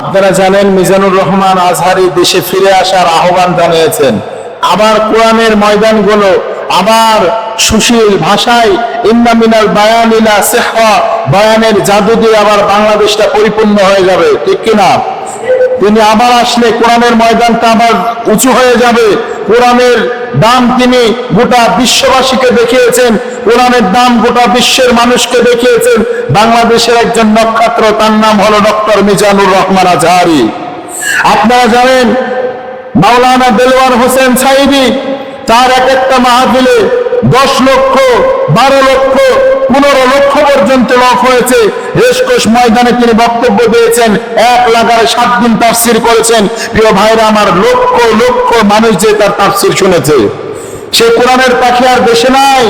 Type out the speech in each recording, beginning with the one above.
আপনারা জানেন মিজানুর রহমান আজহারি দেশে ফিরে আসার আহ্বান জানিয়েছেন। আবার কোরআনের ময়দানগুলো আবার সুশীল ভাষায় ইন্নামিনাল বায়ানিলা সেহা বায়ানের জাদু দিয়ে আবার বাংলাদেশটা পরিপূর্ণ হয়ে যাবে। ঠিক কিনা? তিনি আবার আসলে কোরআনের ময়দানটা আবার উঁচু হয়ে যাবে। কোরআনের দাম তিনি গোটা বিশ্ববাসীকে দেখিয়েছেন। কোরআনের দাম গোটা বিশ্বের মানুষকে দেখিয়েছেন। বাংলাদেশের একজন নক্ষত্র, তার নাম হলো ডক্টর মিজানুর রহমান আজহারি। আপনারা জানেন, মাওলানা দেলওয়ার হোসেন সাইদি তার এক একটা মাহফিলে দশ লক্ষ, বারো লক্ষ, পনেরো লক্ষ পর্যন্ত লোক হয়েছে। রেসকোষ ময়দানে তিনি বক্তব্য দিয়েছেন, এক লাগারে সাত দিন তাফসির করেছেন। প্রিয় ভাইরা, আমার লক্ষ লক্ষ মানুষ যে তার তাফসির শুনেছে। সে কোরআনের পাখি আর দেশে নাই।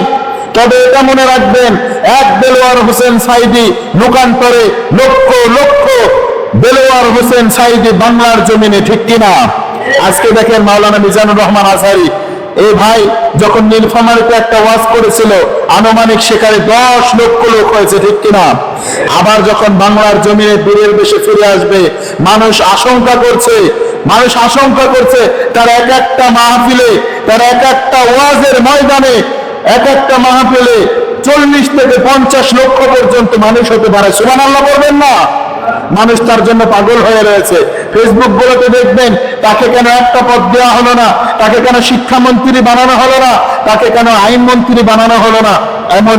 তবে এটা মনে রাখবেন, এক দেলোয়ার হোসেন সাইদি লোকান্তরে লক্ষ লক্ষ দেলোয়ার হোসেন সাইদি বাংলার জমিনে, ঠিক কিনা? আজকে দেখেন মাওলানা মিজানুর রহমান আজহারি, এই ভাই যখন নীলফামারিতে একটা ওয়াজ করেছিল, আনুমানিক সেখানে দশ লক্ষ লোক হয়েছে, ঠিক কিনা? আবার যখন বাংলার জমিনে বীরের বেশে ফিরে আসবে, মানুষ আশঙ্কা করছে, মানুষ আশঙ্কা করছে, তার এক একটা মাহফিলে, তার এক একটা ওয়াজের ময়দানে এক একটা মাহফিলে চল্লিশ থেকে পঞ্চাশ লক্ষ পর্যন্ত মানুষ হতে পারে। সুমান আল্লাহ বলবেন না? মানুষ তার জন্য পাগল হয়ে রয়েছে। ফেসবুক গুলোতে দেখবেন, তাকে কেন একটা পদ দেওয়া হলো না? তাকে কেন শিক্ষামন্ত্রী বানানো হলো না? তাকে কেন আইনমন্ত্রী বানানো হলো না? এমন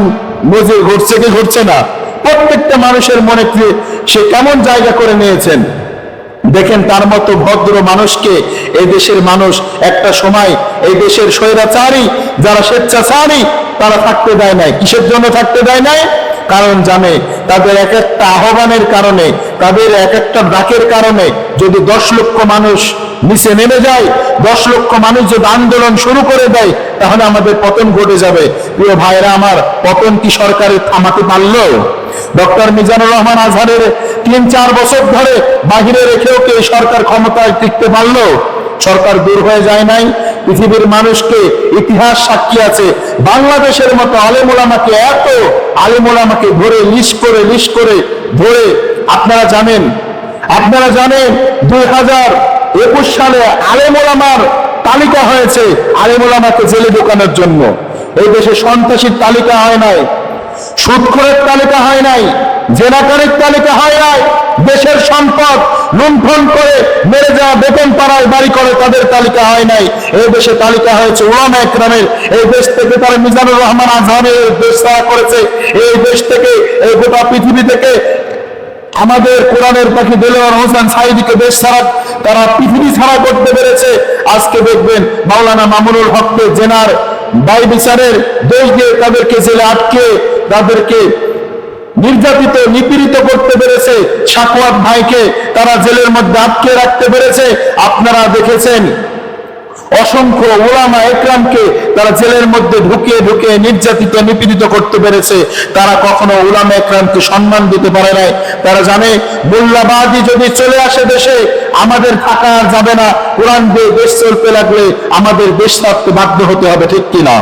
বুঝে ঘটছে কি ঘটছে না? প্রত্যেকটা মানুষের মনে সে কেমন জায়গা করে নিয়েছেন? দেখেন তার মতো ভদ্র মানুষকে এই দেশের মানুষ একটা সময় এই দেশের স্বৈরাচারী, যারা স্বেচ্ছাচারী, তারা থাকতে দেয় নাই। কিসের জন্য থাকতে দেয় নাই? কারণ জানে, তাদের এক একটা আহ্বানের কারণে, তাদের এক একটা ডাকের কারণে যদি দশ লক্ষ মানুষ নিচে নেমে যায়, দশ লক্ষ মানুষ যদি আন্দোলন শুরু করে দেয়, তাহলে আমাদের পতন ঘটে যাবে। প্রিয় ভাইরা আমার, পতন কি সরকারের থামাতে পারল? ডক্টর মিজানুর রহমান আজহারের তিন চার বছর ধরে বাহিরে রেখেও কি সরকার ক্ষমতায় টিকতে পারল? সরকার দূর হয়ে যায় নাই। পৃথিবীর মানুষকে ইতিহাস সাক্ষী আছে। বাংলাদেশের মতো আলেমুলামাকে এত আলেমুলামাকে ধরে লিস্ট করে লিস্ট করে ধরে আপনারা জানেন আপনারা জানেন দুই হাজার একুশ সালে আলেমুলামার তালিকা হয়েছে আলেমুলামাকে জেলে ঢোকানোর জন্য। এই দেশে সন্ত্রাসীর তালিকা হয় নাই। সুদখোরের তালিকা হয় নাই, জেনাকারের তালিকা হয় নাই, দেশের সম্পদ লুণ্ঠন করে মেরে যাওয়া বেতন পাড়ায় বাড়ি করে তাদের তালিকা হয় নাই। এই দেশে তালিকা হয়েছে ওলামা একরামের, এই দেশ থেকে তারা মিজানুর রহমান আজহারের দেশ ছাড়া করেছে। এই দেশ থেকে, এই গোটা পৃথিবী থেকে আমাদের কোরআনের পাখি দেলোয়ার হোসেন সাইদিকে দেশ ছাড়া, তারা পৃথিবী ছাড়া করতে পেরেছে। আজকে দেখবেন মাওলানা মামুনুল হককে জেনার বাই বিচারের দোষ দিয়ে তাদেরকে জেলে আটকে তাদেরকে নির্যাতিত, নিপীড়িত করতে পেরেছে। সাকুয়াত ভাইকে তারা জেলের মধ্যে আটকে রাখতে পেরেছে। আপনারা দেখেছেন, অসংখ্য ওলামা একরামকে তারা জেলের মধ্যে ঢুকিয়ে ঢুকিয়ে নির্যাতিত, নিপীড়িত করতে পেরেছে। তারা কখনো ওলামা একরামকে সম্মান দিতে পারে নাই। তারা জানে, মোল্লাবাদী যদি চলে আসে দেশে, আমাদের থাকা যাবে না। কোরআন দিয়ে দেশ চলতে লাগলে আমাদের দেশ থাকতে বাধ্য হতে হবে, ঠিক কিনা?